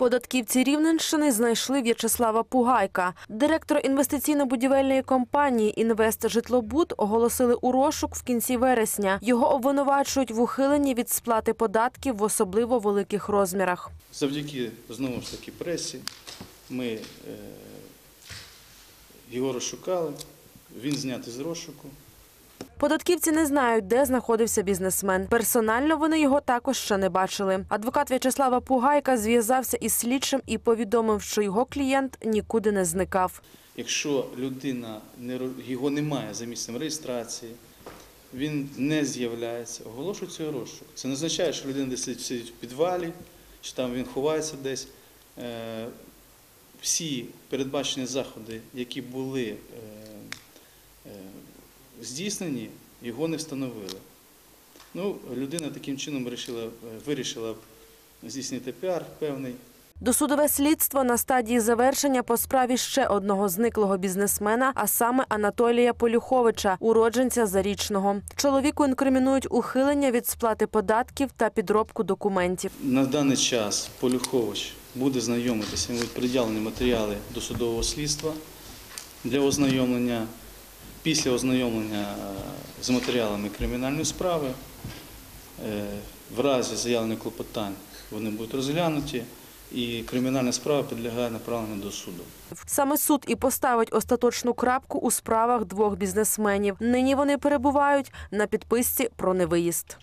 Податківці Рівненщини знайшли В'ячеслава Пугайка. Директора інвестиційно-будівельної компанії «Інвестжитлобуд» оголосили у розшук в кінці вересня. Його обвинувачують в ухиленні від сплати податків в особливо великих розмірах. Завдяки знову ж таки пресі ми е, його розшукали, він знятий з розшуку. Податківці не знають, де знаходився бізнесмен. Персонально вони його також ще не бачили. Адвокат В'ячеслава Пугайка зв'язався із слідчим і повідомив, що його клієнт нікуди не зникав. Якщо людина його немає за місцем реєстрації, він не з'являється, оголошується розшук. Це не означає, що людина десь сидить- в підвалі, чи там він ховається десь. Е, Всі передбачені заходи, які були е, здійснені, його не встановили. Ну, людина таким чином вирішила, вирішила здійснити піар певний. Досудове слідство на стадії завершення по справі ще одного зниклого бізнесмена, а саме Анатолія Полюховича, уродженця Зарічного. Чоловіку інкримінують ухилення від сплати податків та підробку документів. На даний час Полюхович буде знайомитися, будуть приділені матеріали досудового слідства для ознайомлення. Після ознайомлення е, з матеріалами кримінальної справи, е, в разі заявлених клопотань вони будуть розглянуті, і кримінальна справа підлягає направленню до суду. Саме суд і поставить остаточну крапку у справах двох бізнесменів. Нині вони перебувають на підписці про невиїзд.